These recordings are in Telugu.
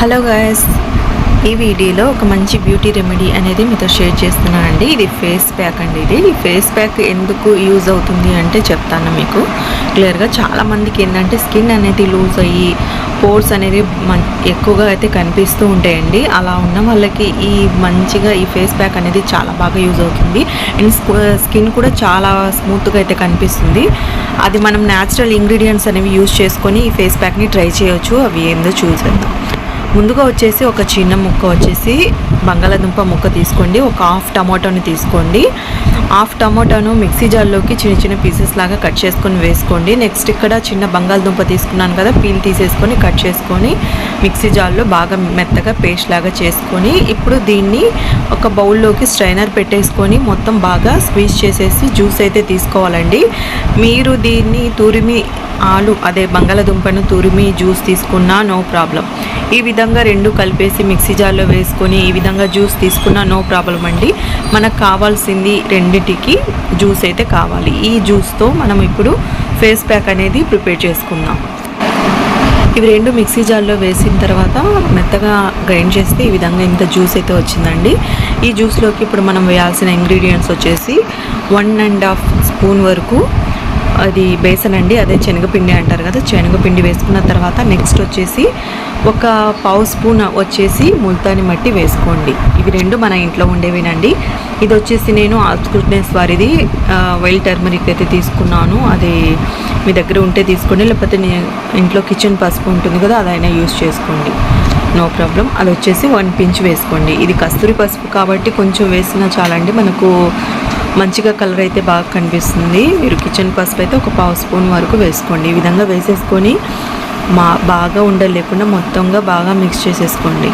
హలో గాయస్ ఈ వీడియోలో ఒక మంచి బ్యూటీ రెమెడీ అనేది మీతో షేర్ చేస్తున్నాను అండి. ఇది ఫేస్ ప్యాక్ అండి ఇది. ఈ ఫేస్ ప్యాక్ ఎందుకు యూజ్ అవుతుంది అంటే చెప్తాను మీకు. క్లియర్గా చాలామందికి ఏంటంటే స్కిన్ అనేది లూజ్ అయ్యి పోర్స్ అనేది మం ఎక్కువగా అయితే కనిపిస్తూ ఉంటాయండి. అలా ఉన్న వాళ్ళకి ఈ మంచిగా ఈ ఫేస్ ప్యాక్ అనేది చాలా బాగా యూజ్ అవుతుంది. అండ్ స్కిన్ కూడా చాలా స్మూత్గా అయితే కనిపిస్తుంది. అది మనం న్యాచురల్ ఇంగ్రీడియంట్స్ అనేవి యూజ్ చేసుకొని ఈ ఫేస్ ప్యాక్ని ట్రై చేయొచ్చు. అవి ఏందో చూసేద్దాం. ముందుగా వచ్చేసి ఒక చిన్న ముక్క వచ్చేసి బంగాళాదుంప ముక్క తీసుకోండి. ఒక హాఫ్ టమాటోని తీసుకోండి. హాఫ్ టమాటోను మిక్సీ జార్లోకి చిన్న చిన్న పీసెస్ లాగా కట్ చేసుకొని వేసుకోండి. నెక్స్ట్ ఇక్కడ చిన్న బంగాళదుంప తీసుకున్నాను కదా పీల్ తీసేసుకొని కట్ చేసుకొని మిక్సీ జార్లో బాగా మెత్తగా పేస్ట్ లాగా చేసుకొని ఇప్పుడు దీన్ని ఒక బౌల్లోకి స్ట్రైనర్ పెట్టేసుకొని మొత్తం బాగా స్క్వీజ్ చేసేసి జ్యూస్ అయితే తీసుకోవాలండి. మీరు దీన్ని తురిమి ఆలు అదే బంగాళదుంపను తురిమి జ్యూస్ తీసుకున్నా నో ప్రాబ్లం. ఈ విధంగా రెండు కలిపేసి మిక్సీ జార్లో వేసుకొని ఈ విధంగా జ్యూస్ తీసుకున్నా నో ప్రాబ్లం అండి. మనకు కావాల్సింది రెండిటికి జ్యూస్ అయితే కావాలి. ఈ జ్యూస్తో మనం ఇప్పుడు ఫేస్ ప్యాక్ అనేది ప్రిపేర్ చేసుకుందాం. ఇవి రెండు మిక్సీ జార్లో వేసిన తర్వాత మెత్తగా గ్రైండ్ చేస్తే ఈ విధంగా ఇంత జ్యూస్ అయితే వచ్చిందండి. ఈ జ్యూస్లోకి ఇప్పుడు మనం వేయాల్సిన ఇంగ్రీడియంట్స్ వచ్చేసి వన్ అండ్ హాఫ్ స్పూన్ వరకు అది బేసన్ అండి అదే శనగపిండి అంటారు కదా శనగపిండి వేసుకున్న తర్వాత నెక్స్ట్ వచ్చేసి ఒక పావు స్పూన్ వచ్చేసి ముల్తాని మట్టి వేసుకోండి. ఇవి రెండు మన ఇంట్లో ఉండేవినండి. ఇది వచ్చేసి నేను ఆల్స్కుట్నెస్ వారిది వైల్ టర్మరిక్ అయితే తీసుకున్నాను. అది మీ దగ్గర ఉంటే తీసుకోండి లేకపోతే ఇంట్లో కిచెన్ పసుపు ఉంటుంది కదా అదైనా యూస్ చేసుకోండి. No problem. అది వచ్చేసి వన్ పించ్ వేసుకోండి. ఇది కస్తూరి పసుపు కాబట్టి కొంచెం వేసినా చాలండి మనకు మంచిగా కలర్ అయితే బాగా కనిపిస్తుంది. మీరు కిచెన్ పసుపు అయితే ఒక పావు స్పూన్ వరకు వేసుకోండి. ఈ విధంగా వేసేసుకొని మా బాగా ఉండలు లేకుండా మొత్తంగా బాగా మిక్స్ చేసేసుకోండి.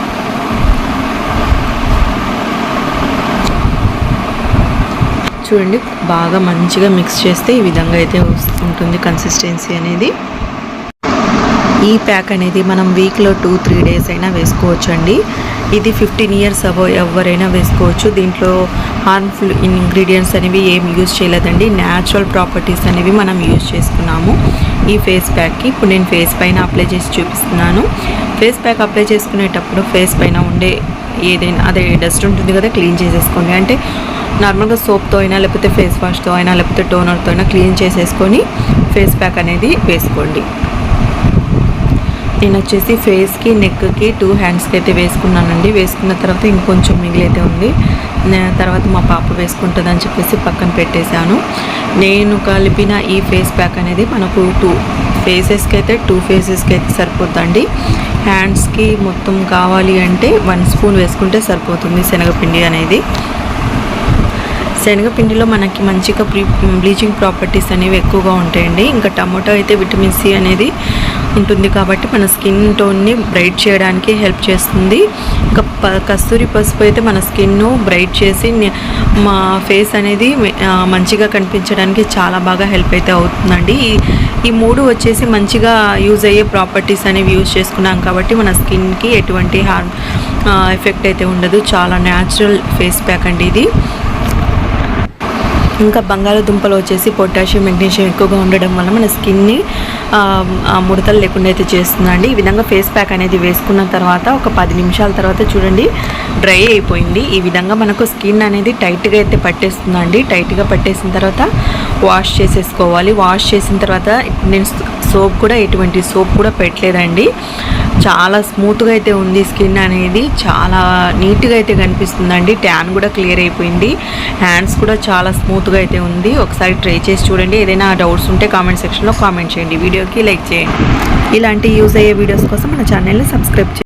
చూడండి బాగా మంచిగా మిక్స్ చేస్తే ఈ విధంగా అయితే ఉంటుంది కన్సిస్టెన్సీ అనేది. ఈ ప్యాక్ అనేది మనం వీక్లో టూ త్రీ డేస్ అయినా వేసుకోవచ్చు అండి ఇది ఫిఫ్టీన్ ఇయర్స్ అబో ఎవరైనా వేసుకోవచ్చు. దీంట్లో హార్మ్ఫుల్ ఇంగ్రీడియంట్స్ అనేవి ఏం యూజ్ చేయలేదండి. న్యాచురల్ ప్రాపర్టీస్ అనేవి మనం యూజ్ చేసుకున్నాము. ఈ ఫేస్ ప్యాక్కి ఇప్పుడు నేను ఫేస్ పైన అప్లై చేసి చూపిస్తున్నాను. ఫేస్ ప్యాక్ అప్లై చేసుకునేటప్పుడు ఫేస్ పైన ఉండే ఏదైనా అదే డస్ట్ ఉంటుంది కదా క్లీన్ చేసేసుకోండి. అంటే నార్మల్గా సోప్తో అయినా లేకపోతే ఫేస్ వాష్తో అయినా లేకపోతే టోనర్తో అయినా క్లీన్ చేసేసుకొని ఫేస్ ప్యాక్ అనేది వేసుకోండి. నేను వచ్చేసి ఫేస్కి నెక్కి టూ హ్యాండ్స్కి అయితే వేసుకున్నానండి. వేసుకున్న తర్వాత ఇంకొంచెం మిగిలైతే ఉంది. తర్వాత మా పాప వేసుకుంటుంది అని చెప్పేసి పక్కన పెట్టేశాను. నేను కలిపిన ఈ ఫేస్ ప్యాక్ అనేది మనకు టూ ఫేసెస్కి అయితే టూ ఫేసెస్కి అయితే సరిపోతుందండి హ్యాండ్స్కి మొత్తం కావాలి అంటే వన్ స్పూన్ వేసుకుంటే సరిపోతుంది శనగపిండి అనేది. శనగపిండిలో మనకి మంచిగా బ్లీచింగ్ ప్రాపర్టీస్ అనేవి ఎక్కువగా ఉంటాయండి. ఇంకా టమాటో అయితే విటమిన్ సి అనేది ఉంటుంది కాబట్టి మన స్కిన్ టోన్ని బ్రైట్ చేయడానికి హెల్ప్ చేస్తుంది. ఇంకా కస్తూరి పసుపు అయితే మన స్కిన్ను బ్రైట్ చేసి మా ఫేస్ అనేది మంచిగా కనిపించడానికి చాలా బాగా హెల్ప్ అయితే అవుతుందండి. ఈ మూడు వచ్చేసి మంచిగా యూజ్ అయ్యే ప్రాపర్టీస్ అనేవి యూజ్ చేసుకున్నాం కాబట్టి మన స్కిన్కి ఎటువంటి హార్మ్ ఎఫెక్ట్ అయితే ఉండదు. చాలా న్యాచురల్ ఫేస్ ప్యాక్ అండి ఇది. ఇంకా బంగాళదుంపలు వచ్చేసి పొటాషియం మెగ్నీషియం ఎక్కువగా ఉండడం వల్ల మన స్కిన్ని ముడతలు లేకుండా అయితే చేస్తుందండి. ఈ విధంగా ఫేస్ ప్యాక్ అనేది వేసుకున్న తర్వాత ఒక పది నిమిషాల తర్వాత చూడండి డ్రై అయిపోయింది. ఈ విధంగా మనకు స్కిన్ అనేది టైట్గా అయితే పట్టేస్తుందండి. టైట్గా పట్టేసిన తర్వాత వాష్ చేసేసుకోవాలి. వాష్ చేసిన తర్వాత నేను సోప్ కూడా ఎటువంటి సోప్ కూడా పెట్టలేదండి. చాలా స్మూత్గా అయితే ఉంది స్కిన్ అనేది. చాలా నీట్గా అయితే కనిపిస్తుందండి. ట్యాన్ కూడా క్లియర్ అయిపోయింది. హ్యాండ్స్ కూడా చాలా స్మూత్గా అయితే ఉంది. ఒకసారి ట్రై చేసి చూడండి. ఏదైనా డౌట్స్ ఉంటే కామెంట్ సెక్షన్లో కామెంట్ చేయండి. వీడియోకి లైక్ చేయండి. ఇలాంటి యూజ్ అయ్యే వీడియోస్ కోసం మన ఛానల్ని సబ్స్క్రైబ్ చేయండి.